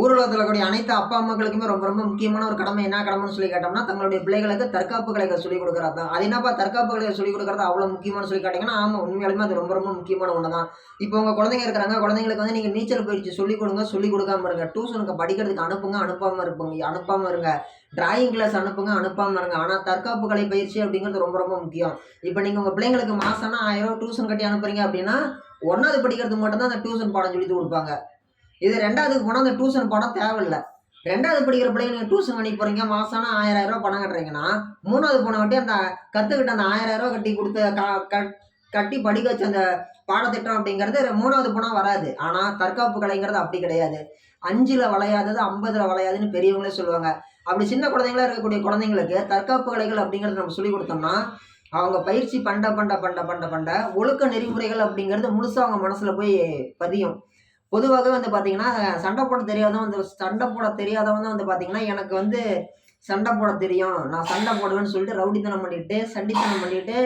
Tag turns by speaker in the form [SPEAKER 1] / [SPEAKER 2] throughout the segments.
[SPEAKER 1] ஊர்வலத்தில் கூடிய அனைத்து அப்பா அம்மாக்களுக்குமே ரொம்ப ரொம்ப முக்கியமான ஒரு கடமை என்ன கடமைன்னு சொல்லி கேட்டோம்னா தங்களுடைய பிள்ளைகளுக்கு தற்காப்பு கலைகள் சொல்லிக் கொடுக்குறது தான். அது என்னப்பா தற்காப்பு கலைகள் சொல்லிக் கொடுக்குறது? அவ்வளோ முக்கியமான சொல்லி கேட்டிங்கன்னா ஆமாம் உண்மையாலுமே அது ரொம்ப ரொம்ப முக்கியமான ஒன்று தான் இப்போ உங்கள் குழந்தைங்க இருக்கிறாங்க குழந்தைங்களுக்கு வந்து நீங்கள் நீச்சல் பயிற்சி சொல்லிக் கொடுங்க சொல்லிக் கொடுக்காம இருங்க. டியூஷனுக்கு படிக்கிறதுக்கு அனுப்புங்க அனுப்பாமல் இருப்பீங்க அனுப்பாமல் இருங்க. டிராயிங் கிளாஸ் அனுப்புங்க அனுப்பாமல் இருங்க. ஆனால் தற்காப்பு கலை பயிற்சி அப்படிங்கிறது ரொம்ப ரொம்ப முக்கியம். இப்போ நீங்கள் உங்கள் பிள்ளைங்களுக்கு மாசம்னா ஆயிரம் டியூஷன் கட்டி அனுப்புறீங்க அப்படின்னா ஒன்றாவது படிக்கிறதுக்கு மட்டும்தான் அந்த டியூஷன் பாடம் சொல்லி கொடுப்பாங்க. இது ரெண்டாவதுக்கு போனால் அந்த டியூஷன் பணம் தேவையில்லை. ரெண்டாவது படிக்கிற பிள்ளைங்க நீங்கள் டியூஷன் அனுப்பி போகிறீங்க மாதம்னா ஆயிரம் ரூபா பணம் கட்டுறீங்கன்னா மூணாவது போன வாட்டி அந்த கற்றுக்கிட்ட அந்த ஆயிரம் ரூபா கட்டி கொடுத்த க- கட்டி படிக்க வச்ச அந்த பாடத்திட்டம் அப்படிங்கிறது மூணாவது போனால் வராது. ஆனால் தற்காப்பு கலைங்கிறது அப்படி கிடையாது. அஞ்சில் வளையாதது ஐம்பதில் வளையாதுன்னு பெரியவங்களே சொல்லுவாங்க. அப்படி சின்ன குழந்தைங்களா இருக்கக்கூடிய குழந்தைங்களுக்கு தற்காப்பு கலைகள் அப்படிங்கிறது நம்ம சொல்லி கொடுத்தோம்னா அவங்க பயிற்சி பண்ட பண்ட பண்ட பண்ட பண்ட ஒழுக்க நெறிமுறைகள் அப்படிங்கிறது முழுசாக அவங்க மனசில் போய் பதியும். பொதுவாகவே வந்து பார்த்தீங்கன்னா சண்டை போட தெரியாதவன் வந்து சண்டை போட தெரியாதவன் வந்து பார்த்தீங்கன்னா எனக்கு வந்து சண்டை போட தெரியும். நான் சண்டை போடுவேன்னு சொல்லிட்டு ரவுடித்தனம் பண்ணிட்டு சண்டித்தனம் பண்ணிட்டு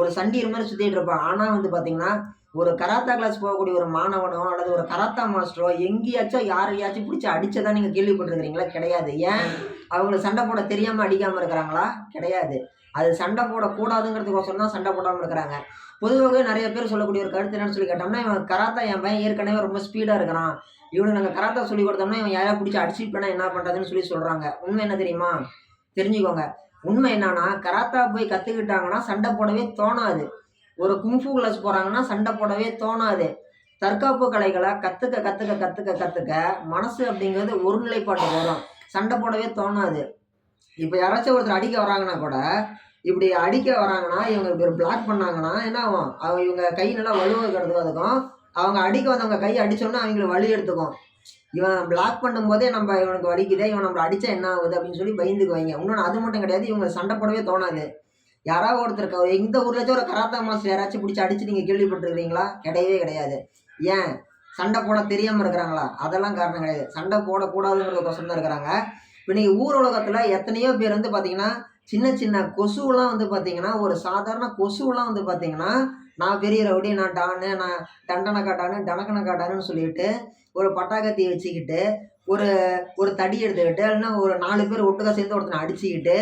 [SPEAKER 1] ஒரு சண்டீர் மாதிரி சுற்றிட்டு இருப்பான். ஆனால் வந்து பார்த்தீங்கன்னா ஒரு கராத்தா கிளாஸ் போகக்கூடிய ஒரு மாணவனோ அல்லது ஒரு கராத்தா மாஸ்டரோ எங்கேயாச்சும் யாரையாச்சும் பிடிச்சி அடிச்சதான் நீங்கள் கேள்விப்பட்டிருக்கிறீங்களா? கிடையாது. ஏன்? அவங்களுக்கு சண்டை போட தெரியாமல் அடிக்காமல் இருக்கிறாங்களா? கிடையாது. அது சண்டை போடக்கூடாதுங்கிறதுக்கோசரம் தான் சண்டை போடாமல் இருக்கிறாங்க. பொதுவாகவே நிறைய பேர் சொல்லக்கூடிய ஒரு கருத்து என்னன்னு சொல்லி கேட்டோம்னா இவன் கராத்தா என் பையன் ஏற்கனவே ரொம்ப ஸ்பீடாக இருக்கிறான். இவனுக்கு நாங்கள் கராத்தா சொல்லி கொடுத்தோம்னா இவன் யாரையா பிடிச்சி அடிச்சுட்டு என்ன பண்ணுறதுன்னு சொல்லி சொல்கிறாங்க உண்மை என்ன தெரியுமா? தெரிஞ்சுக்கோங்க. உண்மை என்னன்னா கராத்தா போய் கற்றுக்கிட்டாங்கன்னா சண்டை போடவே தோணாது. ஒரு குங்ஃபு கிளாஸ் போகிறாங்கன்னா சண்டை போடவே தோணாது. தற்காப்பு கலைகளை கற்றுக்க கற்றுக்க கற்றுக்க கற்றுக்க மனசு அப்படிங்கிறது ஒரு நிலைப்பாட்டு வரும். சண்டை போடவே தோணாது. இப்போ யாராச்சும் ஒருத்தர் அடிக்க வராங்கன்னா கூட இப்படி அடிக்க வராங்கன்னா இவங்க இப்படி ஒரு பிளாக் பண்ணாங்கன்னா என்ன ஆகும்? அவங்க இவங்க கை நல்லா வலுவுக்கிறதுக்கும் அதுக்கும் அவங்க அடிக்க வந்தவங்க கை அடித்தோன்னா அவங்களுக்கு வலி எடுத்துக்கும். இவன் பிளாக் பண்ணும்போதே நம்ம இவனுக்கு வலிக்குதே இவன் நம்மளை அடித்தா என்ன ஆகுது அப்படின்னு சொல்லி பயந்துக்குவாங்க. இன்னொன்று அது மட்டும் கிடையாது இவங்க சண்டை போடவே தோணாது. யாராவது ஒருத்தருக்கு க- எந்த ஊர்லச்சும் ஒரு கராத்தா மாஸ்டர் யாராச்சும் பிடிச்சி அடிச்சு நீங்கள் கேள்விப்பட்டிருக்கிறீங்களா? கிடையவே கிடையாது. ஏன்? சண்டை போட தெரியாமல் இருக்கிறாங்களா? அதெல்லாம் காரணம் கிடையாது. சண்டை போடக்கூடாதுங்கிறதுக்கோசரம் தான் இருக்கிறாங்க. இப்போ நீங்கள் ஊர் உலகத்தில் எத்தனையோ பேர் வந்து பார்த்தீங்கன்னா சின்ன சின்ன கொசுவெலாம் வந்து பார்த்தீங்கன்னா ஒரு சாதாரண கொசுவெலாம் வந்து பார்த்தீங்கன்னா நான் பெரிய ரவுடி நான் டானு நான் டண்டனை காட்டானு டனக்கனை காட்டானுன்னு சொல்லிட்டு ஒரு பட்டாக்கத்தி வச்சுக்கிட்டு ஒரு ஒரு தடி எடுத்துக்கிட்டு இல்லைன்னா ஒரு நாலு பேர் ஒட்டுக்கா சேர்ந்து ஒருத்தனை அடிச்சுக்கிட்டு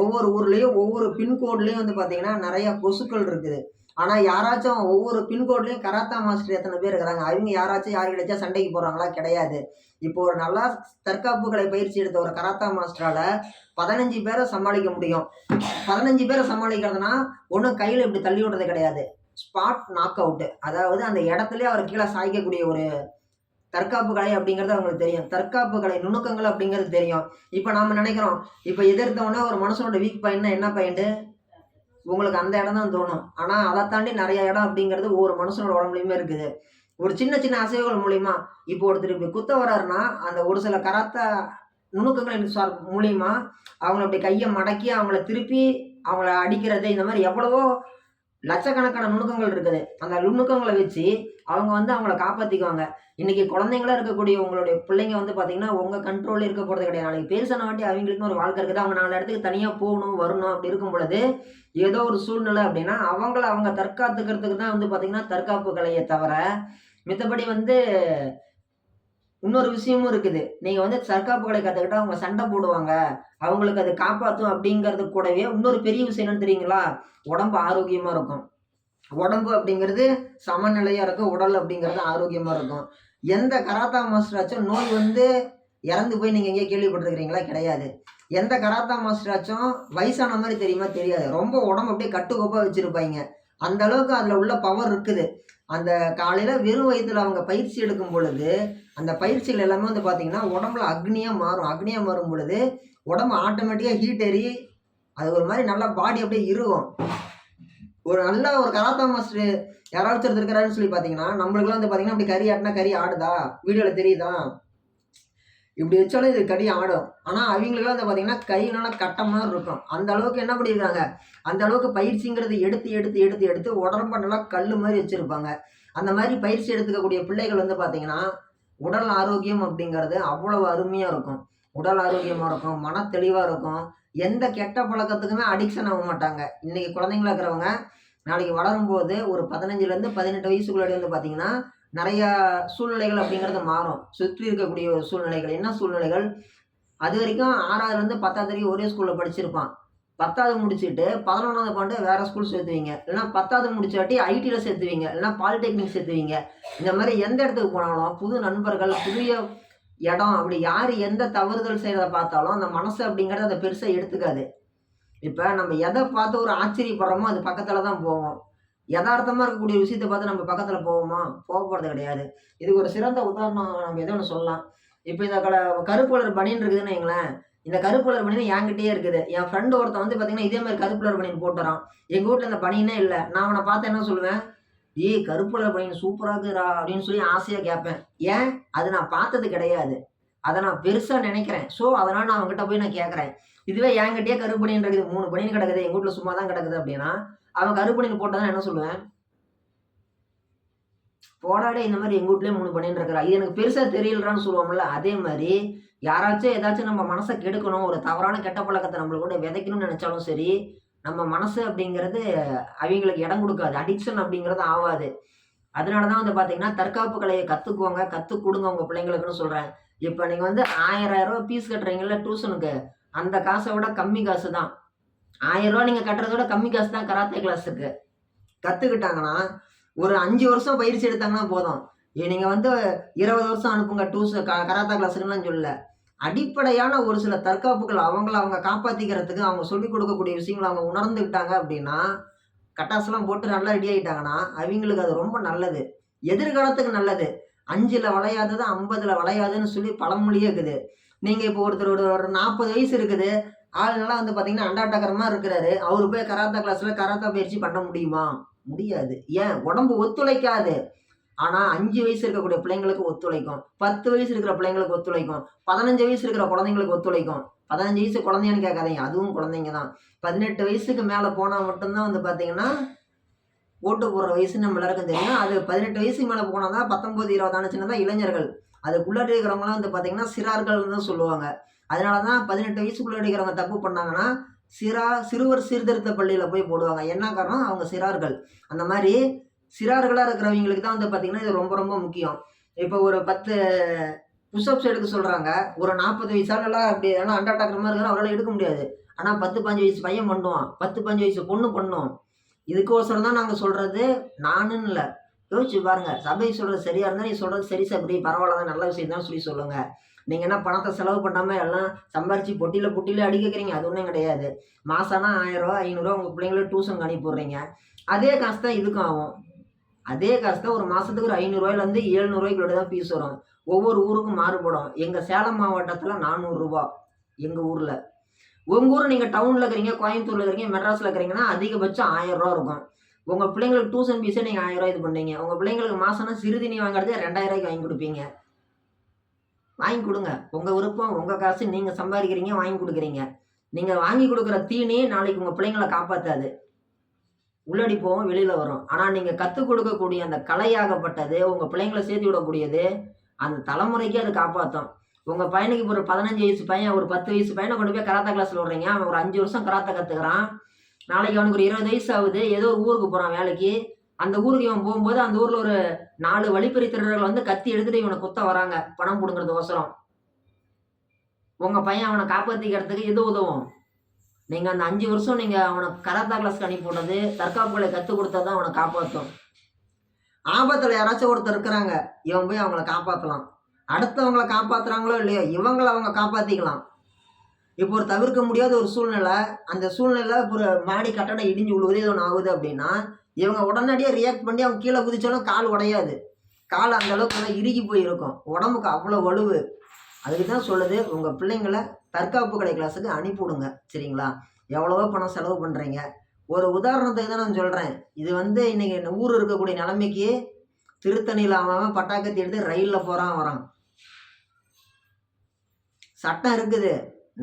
[SPEAKER 1] ஒவ்வொரு ஊர்லேயும் ஒவ்வொரு பின்கோட்லேயும் வந்து பார்த்தீங்கன்னா நிறையா கொசுக்கள் இருக்குது. ஆனால் யாராச்சும் ஒவ்வொரு பின்கோட்லேயும் கராத்தா மாஸ்டர் எத்தனை பேர் இருக்கிறாங்க? அவங்க யாராச்சும் யார் கிடைச்சா சண்டைக்கு போகிறாங்களா கிடையாது. இப்போ ஒரு நல்லா தற்காப்பு கலை பயிற்சி எடுத்த ஒரு கராத்தா மாஸ்டரால் பதினஞ்சு பேரை சமாளிக்க முடியும். பதினஞ்சு பேரை சமாளிக்கிறதுனா ஒன்றும் கையில் இப்படி தள்ளி விடுறது கிடையாது. ஸ்பாட் நாக் அவுட்டு அதாவது அந்த இடத்துலயே அவர் கீழே சாய்க்கக்கூடிய ஒரு தற்காப்பு கலை அப்படிங்கிறது அவங்களுக்கு தெரியும். தற்காப்பு கலை நுணுக்கங்கள் அப்படிங்கிறது தெரியும். இப்போ நாம் நினைக்கிறோம் இப்போ எதிர்த்தவொடனே ஒரு மனுஷனோட வீக் பாயிண்ட்னா என்ன பாயிண்ட்டு உங்களுக்கு அந்த இடம் தான் தோணும். ஆனால் அதை தாண்டி நிறைய இடம் அப்படிங்கிறது ஒவ்வொரு மனுஷனோட உடம்புலையுமே இருக்குது. ஒரு சின்ன சின்ன அசைவுகள் மூலிமா இப்போ ஒருத்தர் இப்படி குத்த வர்றாருன்னா அந்த ஒரு சில கராத்த நுணுக்கங்கள் சார் மூலியமா அவங்கள அப்படி கையை மடக்கி அவங்கள திருப்பி அவங்கள அடிக்கிறது இந்த மாதிரி எவ்வளவோ லட்சக்கணக்கான நுணுக்கங்கள் இருக்குது. அந்த நுணுக்கங்களை வச்சு அவங்க வந்து அவங்கள காப்பாற்றிக்குவாங்க இன்னைக்கு குழந்தைங்களா இருக்கக்கூடிய உங்களுடைய பிள்ளைங்க வந்து பார்த்தீங்கன்னா உங்கள் கண்ட்ரோலில் இருக்க போகிறது கிடையாது. நாளைக்கு பெருசான வாட்டி அவங்களுக்குன்னு ஒரு வாழ்க்கை இருக்குது. அவங்க நாலு இடத்துக்கு தனியாக போகணும் வரணும் அப்படி இருக்கும் பொழுது ஏதோ ஒரு சூழ்நிலை அப்படின்னா அவங்கள அவங்க தற்காத்துக்கிறதுக்கு தான் வந்து பார்த்தீங்கன்னா தற்காப்பு கலையை தவிர மித்தபடி வந்து இன்னொரு விஷயமும் இருக்குது. நீங்கள் வந்து தற்காப்பு கலை கற்றுக்கிட்டா அவங்க சண்டை போடுவாங்க. அவங்களுக்கு அது காப்பாற்றும் அப்படிங்கிறது கூடவே இன்னொரு பெரிய விஷயம் என்னன்னு தெரியுங்களா? உடம்பு ஆரோக்கியமாக இருக்கும். உடம்பு அப்படிங்கிறது சமநிலையாக இருக்கும். உடல் அப்படிங்கிறது ஆரோக்கியமாக இருக்கும். எந்த கராத்தா மாஸ்டராச்சும் நோய் வந்து இறந்து போய் நீங்கள் எங்கேயோ கேள்விப்பட்டிருக்கிறீங்களா? கிடையாது. எந்த கராத்தா மாஸ்டராச்சும் வயசான மாதிரி தெரியுமா? தெரியாது. ரொம்ப உடம்பு அப்படியே கட்டுக்கோப்பாக வச்சுருப்பாங்க. அந்த அளவுக்கு அதில் உள்ள பவர் இருக்குது. அந்த காலையில் வெறும் வயிற்றுல அவங்க பயிற்சி எடுக்கும் பொழுது அந்த பயிற்சிகள் எல்லாமே வந்து பார்த்தீங்கன்னா உடம்புல அக்னியாக மாறும். அக்னியாக மாறும் பொழுது உடம்பு ஆட்டோமேட்டிக்காக ஹீட் ஏறி அது ஒரு மாதிரி நல்லா பாடி அப்படியே இருக்கும் ஒரு நல்ல ஒரு கராத்தா மாஸ்டர் யாராச்சும் ஒருத்தர் இருக்கிறாருன்னு சொல்லி பார்த்தீங்கன்னா நம்மளுக்குலாம் வந்து பார்த்தீங்கன்னா அப்படி கறி ஆட்டினா கறி ஆடுதா? வீடியோவில் தெரியுதா? இப்படி வச்சாலும் இது கடி ஆடும். ஆனால் அவங்களுக்குலாம் வந்து பார்த்தீங்கன்னா கை நல்லா கட்டமாக மாதிரி இருக்கும். அந்த அளவுக்கு என்ன பண்ணியிருக்காங்க அந்த அளவுக்கு பயிற்சிங்கிறது எடுத்து எடுத்து எடுத்து எடுத்து உடம்பு நல்லா கல் மாதிரி வச்சுருப்பாங்க. அந்த மாதிரி பயிற்சி எடுத்துக்கக்கூடிய பிள்ளைகள் வந்து பார்த்தீங்கன்னா உடல் ஆரோக்கியம் அப்படிங்கிறது அவ்வளவு அருமையாக இருக்கும். உடல் ஆரோக்கியமாக இருக்கும் மன தெளிவாக இருக்கும். எந்த கெட்ட பழக்கத்துக்குமே அடிக்ஷன் ஆக மாட்டாங்க. இன்றைக்கி குழந்தைங்களா இருக்கிறவங்க நாளைக்கு வளரும்போது ஒரு பதினஞ்சுலேருந்து பதினெட்டு வயசுக்குள்ளாடி வந்து பார்த்தீங்கன்னா நிறையா சூழ்நிலைகள் அப்படிங்கிறது மாறும். சுற்றி இருக்கக்கூடிய ஒரு சூழ்நிலைகள். என்ன சூழ்நிலைகள்? அது வரைக்கும் ஆறாவதுலேருந்து பத்தாவது வரைக்கும் ஒரே ஸ்கூலில் படிச்சிருப்பான். பத்தாவது முடிச்சுட்டு பதினொன்றாவது பாண்டு வேறு ஸ்கூல் சேர்த்துவீங்க. இல்லைனா பத்தாவது முடிச்சாட்டி ஐடியில் சேர்த்துவீங்க. இல்லைன்னா பாலிடெக்னிக் சேர்த்துவீங்க. இந்த மாதிரி எந்த இடத்துக்கு போனாலும் புது நண்பர்கள் புதிய இடம் அப்படி யார் எந்த தவறுதல் செய்கிறத பார்த்தாலும் அந்த மனசு அப்படிங்கிறத அதை பெருசாக எடுத்துக்காது. இப்போ நம்ம எதை பார்த்து ஒரு ஆச்சரியப்படுறோமோ அது பக்கத்தில் தான் போவோம் யதார்த்தமாக இருக்கக்கூடிய விஷயத்தை பார்த்து நம்ம பக்கத்தில் போவோமா? போக போகிறது கிடையாது. இதுக்கு ஒரு சிறந்த உதாரணம் நம்ம எதோ ஒன்று சொல்லலாம். இப்போ இந்த கல கருப்பு கலர் பனியன் இருக்குதுன்னு வைங்களேன். இந்த கருப்பு கலர் பனியன் என்கிட்டயே இருக்குது. என் ஃப்ரெண்டு ஒருத்தன் வந்து பார்த்தீங்கன்னா இதே மாதிரி கருப்பு கலர் பனியன் போட்டுறான். எங்கள் வீட்டில் இந்த பனியனே இல்லை. நான் அவனை பார்த்து என்ன சொல்லுவேன்? ஏய் கருப்பு கலர் பனியன் சூப்பராக இருக்குடா அப்படின்னு சொல்லி ஆசையாக கேட்பேன். ஏன்? அது நான் பார்த்தது கிடையாது. அதை நான் பெருசாக நினைக்கிறேன். ஸோ அதனால் நான் அவங்ககிட்ட போய் நான் கேட்குறேன். இதுவே என்கிட்டயே கருப்பு இருக்குது மூணு பணின்னு கிடக்குது எங்கள் வீட்டில் சும்மா தான் கிடக்குது அப்படின்னா அவன் கருப்பு போட்டதான் என்ன சொல்லுவேன்? போடாடே இந்த மாதிரி எங்கள் வீட்லேயே மூணு பனியன் இருக்கிறா. இது எனக்கு பெருசாக தெரியலறான்னு சொல்லுவோம்ல அதே மாதிரி யாராச்சும் ஏதாச்சும் நம்ம மனசை கெடுக்கணும் ஒரு தவறான கெட்ட பழக்கத்தை நம்மளுக்கூட விதைக்கணும்னு நினச்சாலும் சரி நம்ம மனசு அப்படிங்கிறது அவங்களுக்கு இடம் கொடுக்காது. அடிக்ஷன் அப்படிங்கிறது ஆகாது அதனால தான் வந்து பார்த்தீங்கன்னா தற்காப்பு கலையை கற்றுக்குவாங்க கற்றுக் கொடுங்க உங்கள் பிள்ளைங்களுக்குன்னு சொல்கிறேன் இப்போ நீங்கள் வந்து ஆயிரம் ரூபா ஃபீஸ் கட்டுறீங்கல்ல டியூஷனுக்கு அந்த காசை விட கம்மி காசு தான் ஆயிரம் ரூபா நீங்கள் கட்டுறத விட கம்மி காசு தான் கராத்தே கிளாஸுக்கு. கற்றுக்கிட்டாங்கன்னா ஒரு அஞ்சு வருஷம் பயிற்சி எடுத்தாங்கன்னா போதும். நீங்கள் வந்து இருபது வருஷம் அனுப்புங்க டூஸ் க கராத்தா கிளாஸுக்குலாம் சொல்லல. அடிப்படையான ஒரு சில தற்காப்புகள் அவங்கள அவங்க காப்பாற்றிக்கிறதுக்கு அவங்க சொல்லிக் கொடுக்கக்கூடிய விஷயங்களை அவங்க உணர்ந்துக்கிட்டாங்க அப்படின்னா கட்டாசெல்லாம் போட்டு நல்லா ரெடி ஆகிட்டாங்கன்னா அவங்களுக்கு அது ரொம்ப நல்லது. எதிர்காலத்துக்கு நல்லது. அஞ்சில் வளையாதது ஐம்பதில் வளையாதுன்னு சொல்லி பழமொழியே இருக்குது. நீங்கள் இப்போ ஒருத்தர் ஒரு ஒரு நாற்பது வயசு இருக்குது. ஆளுங்கெல்லாம் வந்து பார்த்தீங்கன்னா அண்டாட்டகரமாக இருக்கிறாரு. அவர் போய் கராத்தா கிளாஸில் கராத்தா பயிற்சி பண்ண முடியுமா? முடியாது. ஏன்? உடம்பு ஒத்துழைக்காது. ஆனால் அஞ்சு வயசு இருக்கக்கூடிய பிள்ளைங்களுக்கு ஒத்துழைக்கும். பத்து வயசு இருக்கிற பிள்ளைங்களுக்கு ஒத்துழைக்கும். பதினஞ்சு வயசு இருக்கிற குழந்தைங்களுக்கு ஒத்துழைக்கும். பதினஞ்சு வயசு குழந்தைன்னு கேட்காதீங்க. அதுவும் குழந்தைங்க தான் பதினெட்டு வயசுக்கு மேலே போனால் மட்டும்தான் வந்து பார்த்தீங்கன்னா ஓட்டு போடுற வயசு நம்ம எல்லாருக்கும் தெரியும். அது பதினெட்டு வயசுக்கு மேலே போனால் தான் பத்தொம்போது இருபதான சின்னதான் இளைஞர்கள். அதுக்குள்ளாடி இருக்கிறவங்களாம் வந்து பார்த்தீங்கன்னா சிறார்கள் தான் சொல்லுவாங்க. அதனால தான் பதினெட்டு வயசுக்குள்ளே இருக்கிறவங்க தப்பு பண்ணாங்கன்னா சிறா சிறுவர் சீர்திருத்த பள்ளியில் போய் போடுவாங்க. என்ன காரணம்? அவங்க சிறார்கள். அந்த மாதிரி சிறார்களாக இருக்கிறவங்களுக்கு தான் வந்து பார்த்திங்கன்னா இது ரொம்ப ரொம்ப முக்கியம். இப்போ ஒரு பத்து புஷ்அப்ஸ் எடுக்க சொல்கிறாங்க ஒரு நாற்பது வயசாலெல்லாம் அப்படி ஏன்னா அண்டாட்டாக்கிற மாதிரி இருக்கிற அவரால் எடுக்க முடியாது. ஆனால் பத்து பஞ்சு வயசு பையன் பண்ணுவான். பத்து பஞ்சு வயசு பொண்ணு பண்ணும். இதுக்கோசரம் தான் நாங்கள் சொல்கிறது நானுன்னு இல்லை. யோசிச்சு பாருங்கள் சபை சொல்கிறது சரியாக இருந்தால் நீ சொல்கிறது சரி சபரி பரவாயில்ல தான் நல்ல விஷயம் தான் சொல்லி சொல்லுங்கள் நீங்கள் என்ன பணத்தை செலவு பண்ணாமல் எல்லாம் சம்பாரித்து பொட்டியில் பொட்டியில் அடிக்கிறீங்க அது ஒன்றும் கிடையாது. மாதம்னா ஆயிரரூவா ஐநூறுரூவா உங்கள் பிள்ளைங்கள டியூஷன் அனுப்பி விட்றீங்க. அதே காசு தான் இதுக்கும் ஆகும். அதே காசு தான் ஒரு மாதத்துக்கு ஒரு ஐநூறுரூவாயிலேருந்து ஏழ்நூறுவாய்க்குள்ள தான் ஃபீஸ் வரும். ஒவ்வொரு ஊருக்கும் மாறுபடும். எங்கள் சேலம் மாவட்டத்தில் நானூறுரூவா எங்கள் ஊரில். உங்கள் ஊர் நீங்கள் டவுனில் இருக்கிறீங்க கோயம்புத்தூரில் இருக்கிறீங்க மெட்ராஸில் இருக்கிறீங்கன்னா அதிகபட்சம் ஆயிரரூவா இருக்கும். உங்கள் பிள்ளைங்களுக்கு டியூஷன் ஃபீஸே நீங்கள் ஆயிரரூவா இது பண்ணீங்க. உங்கள் பிள்ளைங்களுக்கு மாதம்னா சிறுதினி வாங்குறதே ரெண்டாயிரம் ரூபாய்க்கு வாங்கி கொடுப்பீங்க. வாங்கி கொடுங்க. உங்கள் விருப்பம் உங்கள் காசு நீங்கள் சம்பாதிக்கிறீங்க வாங்கி கொடுக்குறீங்க. நீங்கள் வாங்கி கொடுக்குற தீனி நாளைக்கு உங்கள் பிள்ளைங்களை காப்பாற்றாது உள்ளடி போவோம் வெளியில் வரும் ஆனால் நீங்கள் கற்றுக் கொடுக்கக்கூடிய அந்த கலையாகப்பட்டது உங்கள் பிள்ளைங்களை சேர்த்து விடக்கூடியது அந்த தலைமுறைக்கு அது காப்பாற்றும் உங்கள் பையனுக்கு இப்போ ஒரு பதினஞ்சு வயசு பையன் ஒரு பத்து வயசு பையனை கொண்டு போய் கராத்தா கிளாஸில் விடுறீங்க. அவன் ஒரு அஞ்சு வருஷம் கராத்தா கற்றுக்கிறான் நாளைக்கு அவனுக்கு ஒரு இருபது வயசு ஆகுது. ஏதோ ஒரு ஊருக்கு போகிறான் வேலைக்கு. அந்த ஊருக்கு இவன் போகும்போது அந்த ஊரில் ஒரு நாலு வழிப்பறி திருடர்கள் வந்து கத்தி எடுத்துட்டு இவனை குத்த வராங்க. பணம் பிடுங்கிறதுக்கோசரம். உங்கள் பையன் அவனை காப்பாற்றிக்கிறதுக்கு எது உதவும்? நீங்கள் அந்த அஞ்சு வருஷம் நீங்கள் அவனை கராத்தா கிளாஸ்க்கு அனுப்பி விட்டது தற்காப்புகளை கற்றுக் கொடுத்தா தான் அவனை காப்பாற்றும் ஆபத்தில் யாராச்சும் ஒருத்தர் இருக்கிறாங்க இவன் போய் அவங்கள காப்பாற்றலாம் அடுத்தவங்களை காப்பாற்றுறாங்களோ இல்லையோ இவங்களை அவங்க காப்பாற்றிக்கலாம் இப்போ ஒரு தவிர்க்க முடியாத ஒரு சூழ்நிலை அந்த சூழ்நிலை ஒரு மாடி கட்டடம் இடிஞ்சு விழுவுது ஒன்று ஆகுது அப்படின்னா இவங்க உடனடியாக ரியாக்ட் பண்ணி அவங்க கீழே குதிச்சாலும் கால் உடையாது. கால் அந்த அளவுக்கு நல்லா இறுகி போயிருக்கும். உடம்புக்கு அவ்வளோ வலுவு. அதுக்கு தான் சொல்லுது உங்கள் பிள்ளைங்களை தற்காப்பு கலை கிளாஸுக்கு அனுப்பிவிடுங்க. சரிங்களா? எவ்வளவோ பணம் செலவு பண்ணுறீங்க ஒரு உதாரணத்துக்கு தான் நான் சொல்கிறேன் இது வந்து இன்றைக்கி இந்த ஊர் இருக்கக்கூடிய நிலைமைக்கு திருத்தணியில் அவன் பட்டாக்கத்தி எடுத்து ரயிலில் போகிறான் வரான். சட்டம் இருக்குது.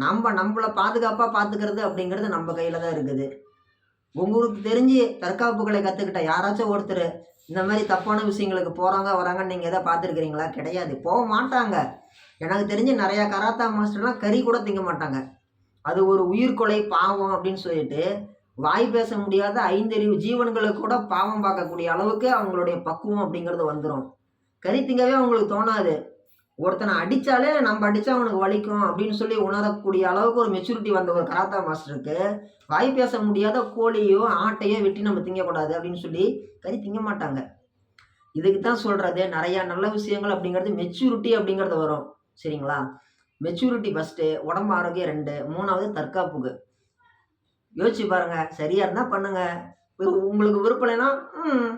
[SPEAKER 1] நம்ம நம்மளை பாதுகாப்பாக பார்த்துக்கிறது அப்படிங்கிறது நம்ம கையில் தான் இருக்குது. உங்களுக்கு தெரிஞ்சு தற்காப்புகளை கற்றுக்கிட்ட யாராச்சும் ஒருத்தர் இந்த மாதிரி தப்பான விஷயங்களுக்கு போகிறாங்க வராங்கன்னு நீங்கள் எதை பார்த்துருக்கிறீங்களா கிடையாது. போக மாட்டாங்க. எனக்கு தெரிஞ்சு நிறையா கராத்தா மாஸ்டர்லாம் கறி கூட திங்க மாட்டாங்க. அது ஒரு உயிர்கொலை பாவம் அப்படின்னு சொல்லிட்டு வாய் பேச முடியாத ஐந்தறிவு ஜீவன்களை கூட பாவம் பார்க்கக்கூடிய அளவுக்கு அவங்களுடைய பக்குவம் அப்படிங்கிறது வந்துடும் கறி திங்கவே அவங்களுக்கு தோணாது. ஒருத்தனை அடித்தாலே நம்ம அடித்தா அவனுக்கு வலிக்கும் அப்படின்னு சொல்லி உணரக்கூடிய அளவுக்கு ஒரு மெச்சூரிட்டி வந்த ஒரு கராத்தா மாஸ்டருக்கு வாய் பேச முடியாத கோழியோ ஆட்டையோ வெட்டி நம்ம திங்கக்கூடாது அப்படின்னு சொல்லி கறி திங்க மாட்டாங்க. இதுக்கு தான் சொல்கிறது நிறையா நல்ல விஷயங்கள் அப்படிங்கிறது மெச்சூரிட்டி அப்படிங்கிறது வரும். சரிங்களா? மெச்சூரிட்டி ஃபஸ்ட்டு உடம்பு ஆரோக்கியம் ரெண்டு மூணாவது தற்காப்புக்கு. யோசிச்சு பாருங்கள் சரியாக இருந்தால் பண்ணுங்கள் உங்களுக்கு விருப்பம் இல்லைன்னா ம்